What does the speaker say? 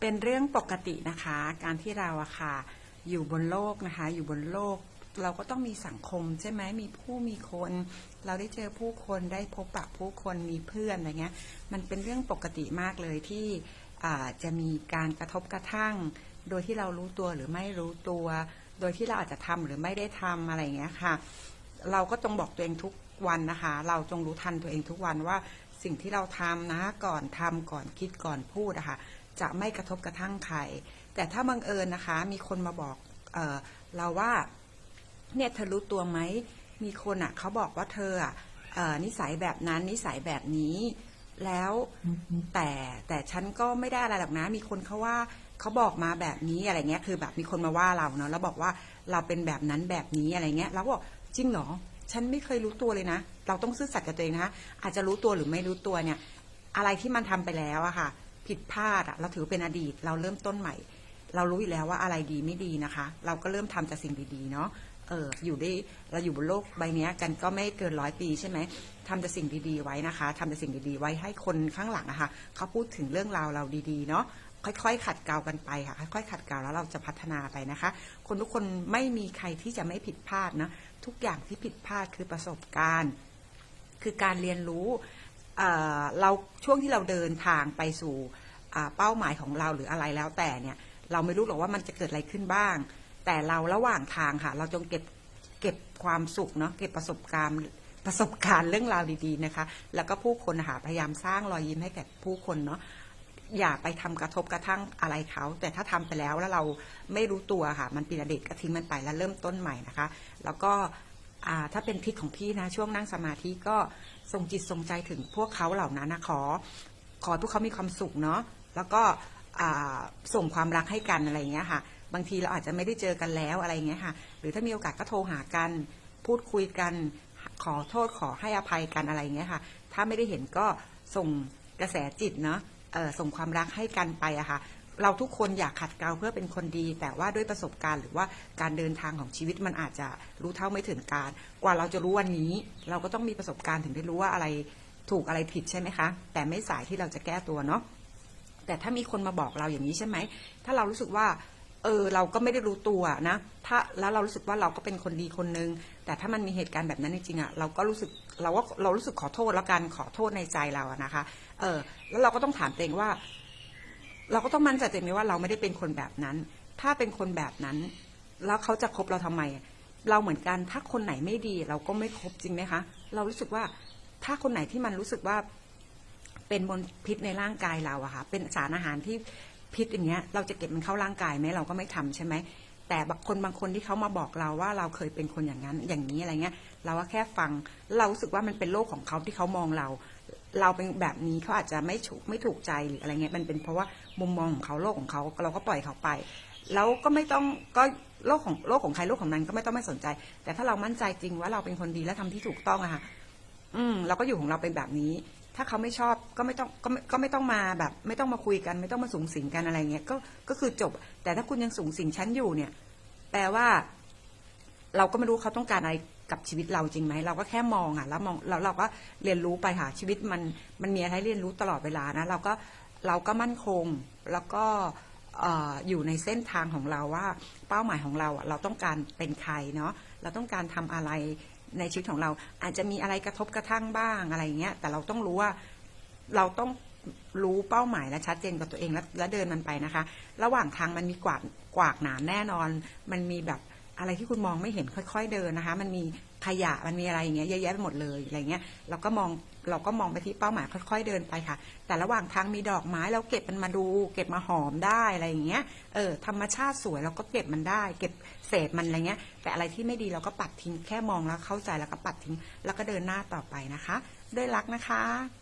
เป็นเรื่องปกตินะคะ การที่เราอะค่ะ อยู่บนโลกนะคะ อยู่บนโลก เราก็ต้องมีสังคมใช่ไหมมีผู้มีคน เราได้เจอผู้คนได้พบปะผู้คนมีเพื่อนอะไรเงี้ย มันเป็นเรื่องปกติมากเลยที่จะมีการกระทบกระทั่ง โดยที่เรารู้ตัวหรือไม่รู้ตัว โดยที่เราอาจจะทำหรือไม่ได้ทำอะไรเงี้ยค่ะ เราก็จงบอกตัวเองทุกวันนะคะ เราจงรู้ทันตัวเองทุกวันว่าสิ่งที่เราทำนะก่อนทำก่อนคิดก่อนพูดอะคะ จะไม่กระทบกระทั่งใคร แต่ถ้าบังเอิญนะคะ มีคนมาบอกเออเราว่าเนี่ยเธอรู้ตัวไหม มีคนอะเขาบอกว่าเธออะเอ่อนิสัยแบบนั้นนิสัยแบบนี้ แล้วแต่แต่ฉันก็ไม่ได้อะไรหรอกนะ มีคนเขาว่าเขาบอกมาแบบนี้อะไรเงี้ย คือแบบมีคนมาว่าเราเนาะแล้วบอกว่าเราเป็นแบบนั้นแบบนี้อะไรเงี้ยเราก็บอกจริงเหรอฉันไม่เคยรู้ตัวเลยนะ เราต้องซื่อสัตย์กับตัวเองนะคะอาจจะรู้ตัวหรือไม่รู้ตัวเนี่ย อะไรที่มันทำไปแล้วอะค่ะ ผิดพลาดอะเราถือเป็นอดีต เราเริ่มต้นใหม่ เรารู้อยู่แล้วว่าอะไรดีไม่ดีนะคะ เราก็เริ่มทำแต่สิ่งดีๆเนาะเอออยู่ได้เราอยู่บนโลกใบเนี้ยกันก็ไม่เกินร้อยปีใช่ไหมทำแต่สิ่งดีๆไว้นะคะทำแต่สิ่งดีๆไว้ให้คนข้างหลังอะค่ะเขาพูดถึงเรื่องราวเราดีๆเนาะค่อยๆ ขัดเกลากันไปค่ะ ค่อยๆ ขัดเกลาแล้วเราจะพัฒนาไปนะคะ คนทุกคนไม่มีใครที่จะไม่ผิดพลาดนะ ทุกอย่างที่ผิดพลาดคือประสบการณ์ คือการเรียนรู้ เราช่วงที่เราเดินทางไปสู่เป้าหมายของเราหรืออะไรแล้วแต่เนี่ยเราไม่รู้หรอกว่ามันจะเกิดอะไรขึ้นบ้าง แต่เราระหว่างทางค่ะ เราจงเก็บเก็บความสุขเนาะเก็บประสบการณ์ประสบการณ์เรื่องราวดีๆนะคะ แล้วก็ผู้คนนะคะพยายามสร้างรอยยิ้มให้แก่ผู้คนเนาะอย่าไปทำกระทบกระทั่งอะไรเขา แต่ถ้าทำไปแล้วแล้วเราไม่รู้ตัวค่ะ มันเป็นอดีตก็ทิ้งมันไปแล้วเริ่มต้นใหม่นะคะ แล้วก็ถ้าเป็นทิศของพี่นะช่วงนั่งสมาธิก็ ส่งจิตส่งใจถึงพวกเขาเหล่านั้นนะขอ ขอให้พวกเขามีความสุขเนาะแล้วก็ส่งความรักให้กันอะไรอย่างเงี้ยค่ะ บางทีเราอาจจะไม่ได้เจอกันแล้วอะไรอย่างเงี้ยค่ะ หรือถ้ามีโอกาสก็โทรหากัน พูดคุยกัน ขอโทษขอให้อภัยกันอะไรอย่างเงี้ยค่ะ ถ้าไม่ได้เห็นก็ส่งกระแสจิตเนาะส่งความรักให้กันไปอะค่ะ เราทุกคนอยากขัดเกลาเพื่อเป็นคนดี แต่ว่าด้วยประสบการณ์หรือว่าการเดินทางของชีวิตมันอาจจะรู้เท่าไม่ถึงการ กว่าเราจะรู้วันนี้ เราก็ต้องมีประสบการณ์ถึงได้รู้ว่าอะไรถูกอะไรผิดใช่ไหมคะ แต่ไม่สายที่เราจะแก้ตัวเนาะแต่ถ้ามีคนมาบอกเราอย่างนี้ใช่ไหม ถ้าเรารู้สึกว่า เออ เราก็ไม่ได้รู้ตัวนะ ถ้าแล้วเรารู้สึกว่าเราก็เป็นคนดีคนนึง แต่ถ้ามันมีเหตุการณ์แบบนั้นจริงๆอะ เราก็รู้สึกเราว่าเรารู้สึกขอโทษแล้วกันขอโทษในใจเราอะนะคะ เออ แล้วเราก็ต้องถามตัวเองว่า เราก็ต้องมั่นใจตัวเองว่าเราไม่ได้เป็นคนแบบนั้น ถ้าเป็นคนแบบนั้น แล้วเขาจะคบเราทำไม เราเหมือนกันถ้าคนไหนไม่ดี เราก็ไม่คบจริงไหมคะ เรารู้สึกว่าถ้าคนไหนที่มันรู้สึกว่าเป็นมลพิษในร่างกายเราอะค่ะเป็นสารอาหารที่พิษอย่างเงี้ย เราจะเก็บมันเข้าร่างกายไหมเราก็ไม่ทำใช่ไหมแต่บางคนบางคนที่เขามาบอกเราว่าเราเคยเป็นคนอย่างนั้นอย่างนี้อะไรเงี้ย เราก็แค่ฟังเรารู้สึกว่ามันเป็นโลกของเขาที่เขามองเรา เราเป็นแบบนี้เขาอาจจะไม่ถูกไม่ถูกใจหรืออะไรเงี้ยมันเป็นเพราะว่ามุมมองของเขาโลกของเขาเราก็ปล่อยเขาไป แล้วก็ไม่ต้องก็โลกของโลกของใครโลกของนั้นก็ไม่ต้องไม่สนใจ แต่ถ้าเรามั่นใจจริงว่าเราเป็นคนดีและทำที่ถูกต้องอะค่ะอืมเราก็อยู่ของเราเป็นแบบนี้ ถ้าเขาไม่ชอบก็ไม่ต้องก็ไม่ก็ไม่ต้องมาแบบ ไม่ต้องมาคุยกัน ไม่ต้องมาสูงสิงกันอะไรเงี้ยก็ก็คือจบ แต่ถ้าคุณยังสูงสิงฉันอยู่เนี่ย แปลว่า เราก็ไม่รู้เขาต้องการอะไร กับชีวิตเราจริงไหมเราก็แค่มองอะแล้วมองแล้วเราก็เรียนรู้ไปค่ะชีวิตมันมันมีอะไรให้เรียนรู้ตลอดเวลานะเราก็เราก็มั่นคงแล้วก็เอ่อยู่ในเส้นทางของเราว่าเป้าหมายของเราอะเราต้องการเป็นใครเนาะเราต้องการทำอะไรในชีวิตของเรา อาจจะมีอะไรกระทบกระทั่งบ้างอะไรเงี้ยแต่เราต้องรู้ว่าเราต้องรู้เป้าหมายและชัดเจนกับตัวเองและและเดินมันไปนะคะ ระหว่างทางมันมีกวาดกวากหนามแน่นอน มันมีแบบ อะไรที่คุณมองไม่เห็นค่อย ๆ เดินนะคะ มันมีขยะมันมีอะไรอย่างเงี้ยเยอะแยะไปหมดเลยอะไรเงี้ยเราก็มองเราก็มองไปที่เป้าหมายค่อยๆเดินไปค่ะ แต่ระหว่างทางมีดอกไม้เราเก็บมันมาดู เก็บมาหอมได้อะไรอย่างเงี้ยเออธรรมชาติสวยเราก็เก็บมันได้ เก็บเศษมันอะไรเงี้ย แต่อะไรที่ไม่ดีเราก็ปัดทิ้งแค่มองแล้วเข้าใจแล้วก็ปัดทิ้ง แล้วก็เดินหน้าต่อไปนะคะ ด้วยรักนะคะ